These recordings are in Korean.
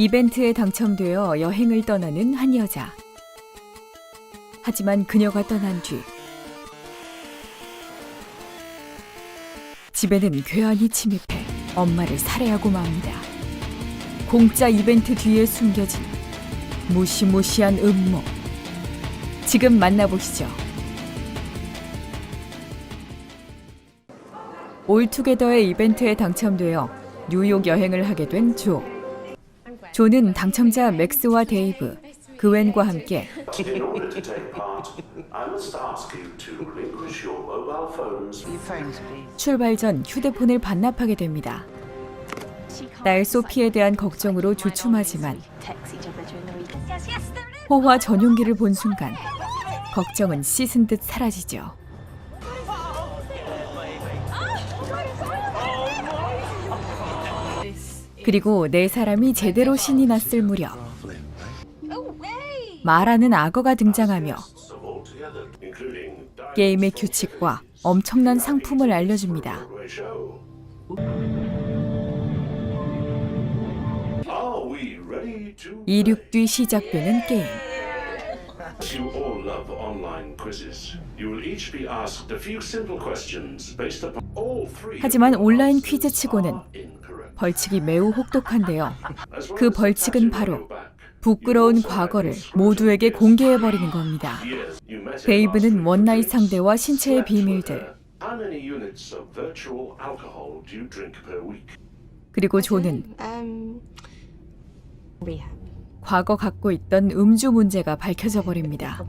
이벤트에 당첨되어 여행을 떠나는 한 여자. 하지만 그녀가 떠난 뒤 집에는 괴한이 침입해 엄마를 살해하고 맙니다. 공짜 이벤트 뒤에 숨겨진 무시무시한 음모. 지금 만나보시죠. 올투게더의 이벤트에 당첨되어 뉴욕 여행을 하게 된 조. 조는 당첨자 맥스와 데이브, 그웬과 함께. 출발 전 휴대폰을 반납하게 됩니다. 딸 소피에 대한 걱정으로 주춤하지만 호화 전용기를 본 순간 걱정은 씻은 듯 사라지죠. 그리고 네 사람이 제대로 신이 났을 무렵 말하는 악어가 등장하며 게임의 규칙과 엄청난 상품을 알려줍니다. 이륙 뒤 시작되는 게임. You all love online quizzes. You will each be asked a few simple questions based upon all three. 하지만 온라인 퀴즈치고는. 벌칙이 매우 혹독한데요. 그 벌칙은 바로 부끄러운 과거를 모두에게. 공개해버리는 겁니다. 데이브는 원나잇. 상대와 신체의 비밀들? 그리고 조는 Um, rehab. 과거 갖고 있던 음주 문제가 밝혀져 버립니다.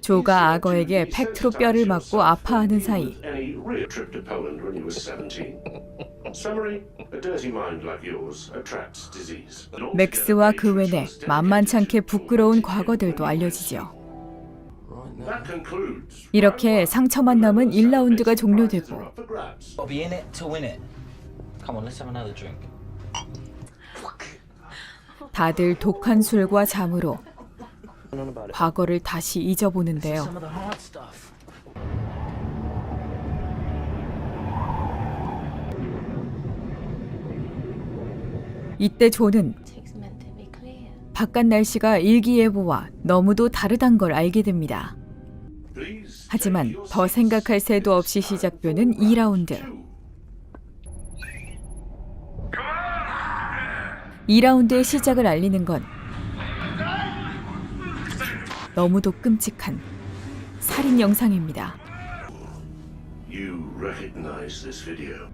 조가 악어에게 팩트로 뼈를 맞고 아파하는 사이. you with any real trip to Poland when you were 17. Summary, a dirty mind like yours attracts disease. 맥스와 그웬의 만만치 않게 부끄러운 과거들도 알려지죠. That concludes 이렇게 상처만 남은 1라운드가 종료되고. 다들 독한 술과 잠으로 과거를 다시 잊어보는데요. 이때 clear. 바깥 날씨가 일기예보와 너무도 다르단 걸 알게 됩니다. 하지만 더. 생각할 새도 없이 시작되는 2라운드. 2라운드의 시작을 알리는 건 너무도 끔찍한 살인 영상입니다. You recognize this video.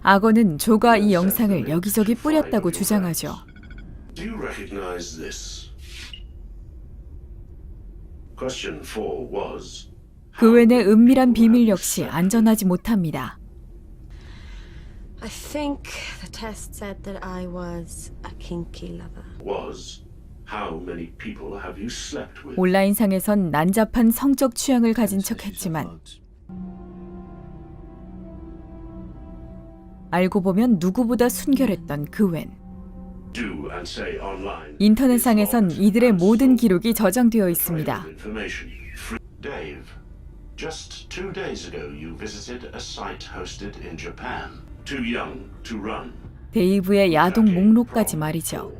악어는 조가 이 영상을 여기저기 뿌렸다고 주장하죠. Do you recognize this? Question 4 was 그웬의 은밀한 비밀 역시 안전하지 못합니다. I think the test said that I was a kinky lover. was how many people have you slept with? 온라인상에선 난잡한 성적 취향을 가진 척했지만 알고 보면 누구보다 순결했던 그웬. Do and say online. 인터넷상에선 이들의 모든 기록이 저장되어 있습니다. information. Free- Dave, just two days ago you visited a site hosted in Japan. Too young to run. 데이브의 야동 목록까지 말이죠.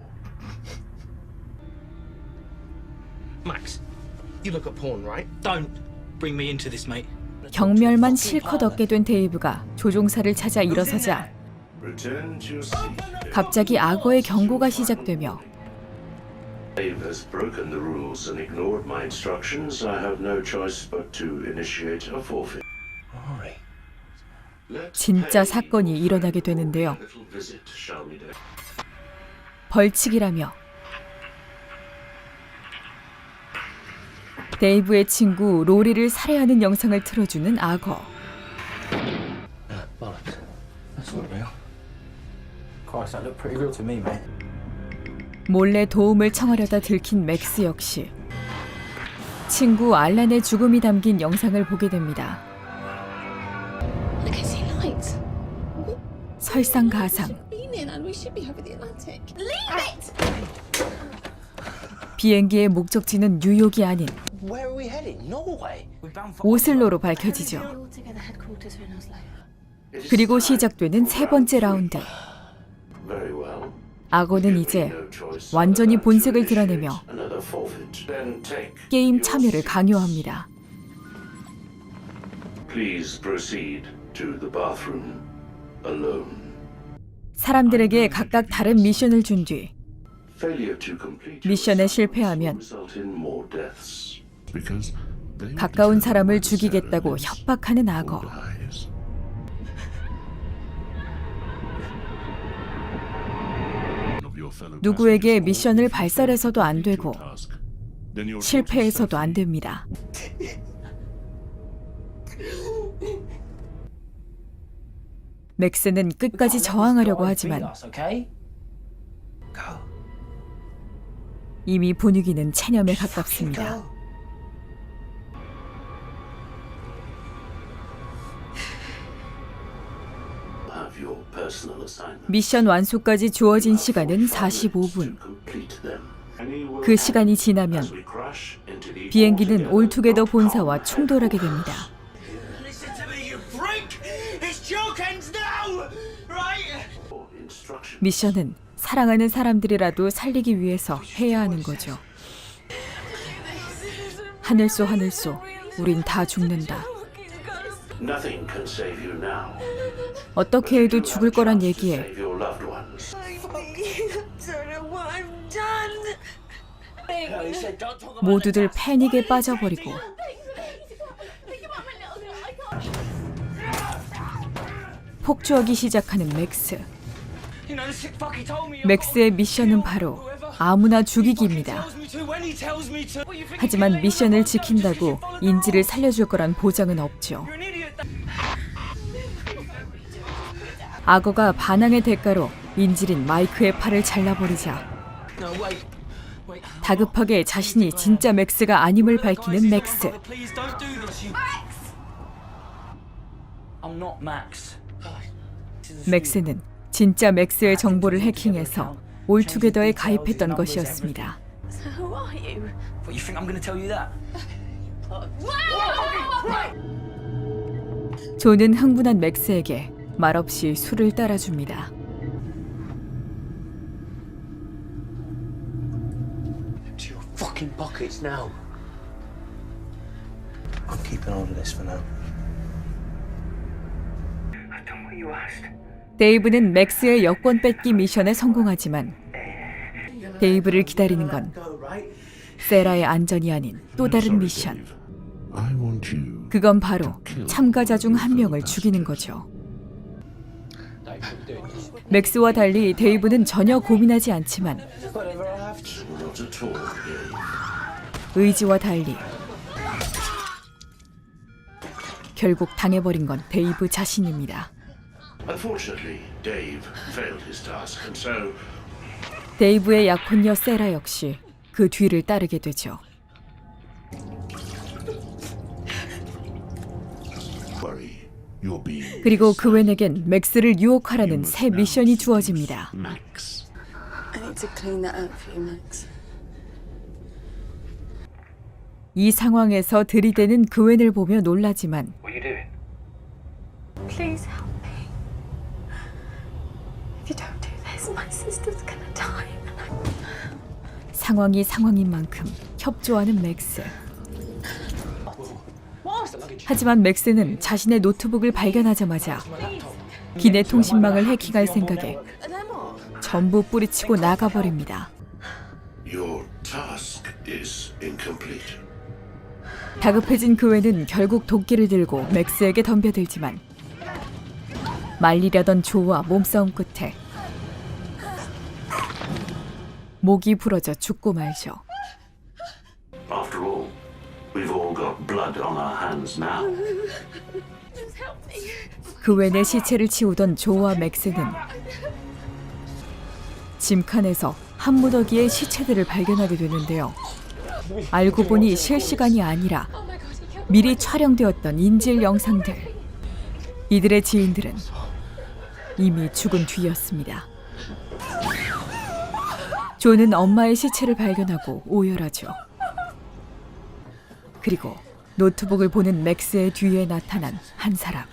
Max, you look at porn, right? Don't bring me into this, mate. 경멸만 실컷 얻게 된 데이브가 조종사를 찾아 일어서자 Return to your seat. 갑자기 악어의 경고가 시작되며 Dave has broken the rules and ignored my instructions. I have no choice but to initiate a forfeit. Alright. Let's 진짜 pay 사건이 일어나게 되는데요. a little visit, shall we, Dave? 벌칙이라며 데이브의 친구 로리를 살해하는 영상을 틀어주는 악어. Uh. 몰래 도움을 청하려다 들킨 맥스 역시 친구 알란의 죽음이 담긴 영상을 보게 됩니다. 설상가상! 비행기의 목적지는 뉴욕이 아닌 Where are we heading? Norway? We're bound for 오슬로로 밝혀지죠. 그리고 시작되는 세 번째 라운드. Very well. 악어는 이제 완전히 본색을 드러내며 Another forfeit. Then take 게임 참여를. 강요합니다. Please proceed to the bathroom alone. 사람들에게 각각 다른 미션을 준 뒤 Failure to complete 미션에 실패하면 assignments will result in more deaths. Because they will 가까운 사람을 죽이겠다고 협박하는 악어. 누구에게 미션을 발설해서도 안 되고 실패해서도 안 됩니다. 맥스는 끝까지 저항하려고 하지만. 이미 분위기는 체념에 가깝습니다. 미션 완수까지 주어진 시간은 45분. To complete them. 그 시간이 지나면 비행기는 올투게더 본사와 충돌하게 됩니다. 미션은 사랑하는 사람들이라도 살리기 위해서 해야 하는 거죠. 하늘소 하늘소, 우린 다 죽는다. 어떻게 해도 죽을 거란 얘기에 모두들 패닉에 빠져버리고 폭주하기 시작하는 맥스. 맥스의 미션은 바로 아무나 죽이기입니다. 하지만 미션을 지킨다고 인지를 살려줄 거란 보장은 없죠. 악어가 반항의 대가로 인질인 마이크의 팔을 잘라버리자 No, wait. Wait. 다급하게 자신이 진짜 맥스가 아님을 밝히는 맥스. 맥스는 진짜 맥스의 정보를 해킹해서 올투게더에 가입했던 것이었습니다. 존은 흥분한 맥스에게 말없이 술을 따라줍니다. To your fucking pockets now. I'm keeping hold of this for now. I've done what you asked. 데이브는 맥스의 여권 뺏기 미션에 성공하지만 데이브를 기다리는 건? 세라의 안전이 아닌 또 다른 미션. 그건 바로 참가자 중 한 명을 죽이는 거죠. 맥스와 달리 데이브는 전혀 고민하지 않지만. 의지와 달리 결국 당해버린 건 데이브 자신입니다. 데이브의 약혼녀 세라 역시 그 뒤를 따르게 되죠. 그리고 그웬에겐 맥스를 유혹하라는 새 미션이 주어집니다. Max. I need to clean that up for you, Max. 이 상황에서 들이대는 그웬을 보며 놀라지만 What are you doing? Please help me. If you don't do this, my sister's gonna die. 상황이 상황인 만큼 협조하는 맥스. 하지만 맥스는 자신의 노트북을 발견하자마자 기내 통신망을 해킹할 생각에? 전부 뿌리치고 나가버립니다. 다급해진 그웬은 결국 도끼를 들고 맥스에게 덤벼들지만 말리려던 조와 몸싸움 끝에 목이 부러져 죽고 말죠. We've all got blood on our hands now. 그웬의 시체를 치우던 조와 맥스는 짐칸에서 한 무더기의 시체들을 발견하게 되는데요. 알고 보니 실시간이 아니라 미리 촬영되었던 인질 영상들. 이들의 지인들은 이미 죽은 뒤였습니다. 조는 엄마의 시체를 발견하고 오열하죠. 그리고 노트북을 보는 맥스의 뒤에 나타난 한 사람.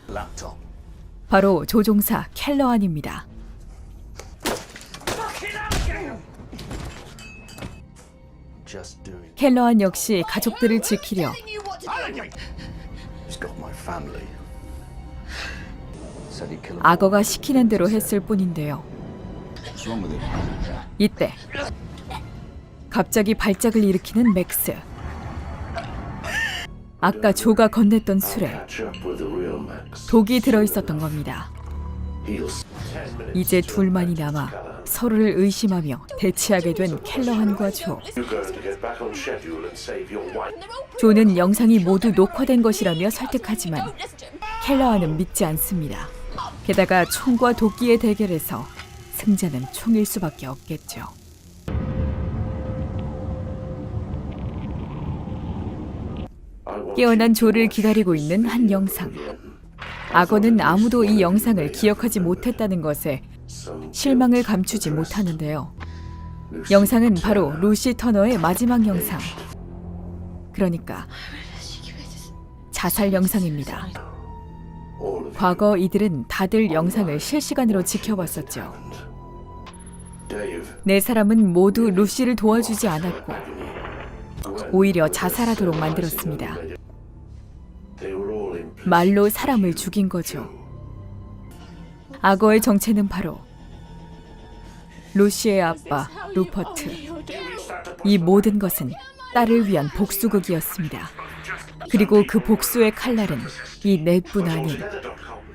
바로 조종사 켈러안입니다. 켈러안 역시 가족들을 지키려 악어가 시키는 대로 했을 뿐인데요. 이때 갑자기 발작을 일으키는 맥스. 아까 조가 건넸던 술에. 독이 들어 있었던 겁니다. 이제 둘만이 남아. 서로를 의심하며 대치하게 된 켈러한과 조. 조는 영상이 모두 녹화된 것이라며 설득하지만 켈러한은 믿지 않습니다. 게다가 총과 도끼의 대결에서 승자는 총일 수밖에 없겠죠. 깨어난 조를 기다리고 있는 한 영상. 악어는 아무도 이 영상을 기억하지 못했다는 것에 실망을 감추지. 못하는데요. 영상은 바로 루시 터너의 마지막 영상. 그러니까 자살 영상입니다. 과거 이들은 다들 영상을 실시간으로 지켜봤었죠. 네 사람은 모두 루시를 도와주지 않았고 오히려 자살하도록 만들었습니다. 말로 사람을 죽인 거죠. 악어의 정체는 바로 루시의 아빠 루퍼트. 이 모든 것은 딸을 위한 복수극이었습니다. 그리고 그 복수의 칼날은 이 넷뿐 아닌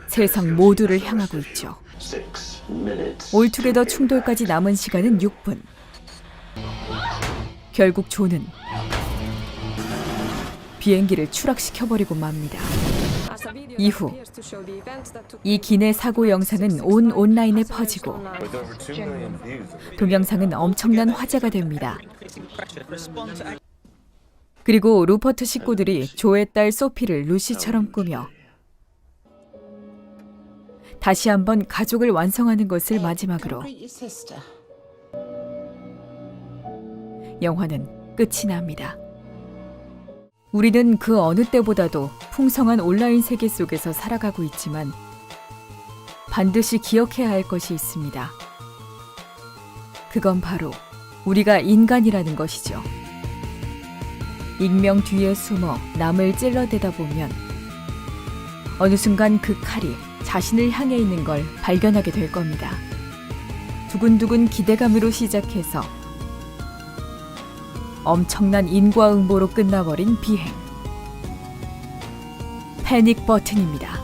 세상 모두를 향하고 있죠. 올투게더 충돌까지 남은 시간은 6분. 결국 조는 비행기를 추락시켜버리고 맙니다. 이후 이 기내 사고 영상은 온 온라인에 퍼지고 동영상은 엄청난 화제가 됩니다. 그리고 루퍼트 식구들이 조의 딸 소피를 루시처럼 꾸며 다시 한번 가족을 완성하는 것을 마지막으로 영화는 끝이 납니다. 우리는 그 어느 때보다도 풍성한 온라인 세계 속에서 살아가고 있지만 반드시 기억해야 할 것이 있습니다. 그건 바로 우리가 인간이라는 것이죠. 익명 뒤에 숨어 남을 찔러대다 보면 어느 순간 그 칼이 자신을 향해 있는 걸 발견하게 될 겁니다. 두근두근 기대감으로 시작해서 엄청난 인과응보로 끝나버린 비행. 패닉 버튼입니다.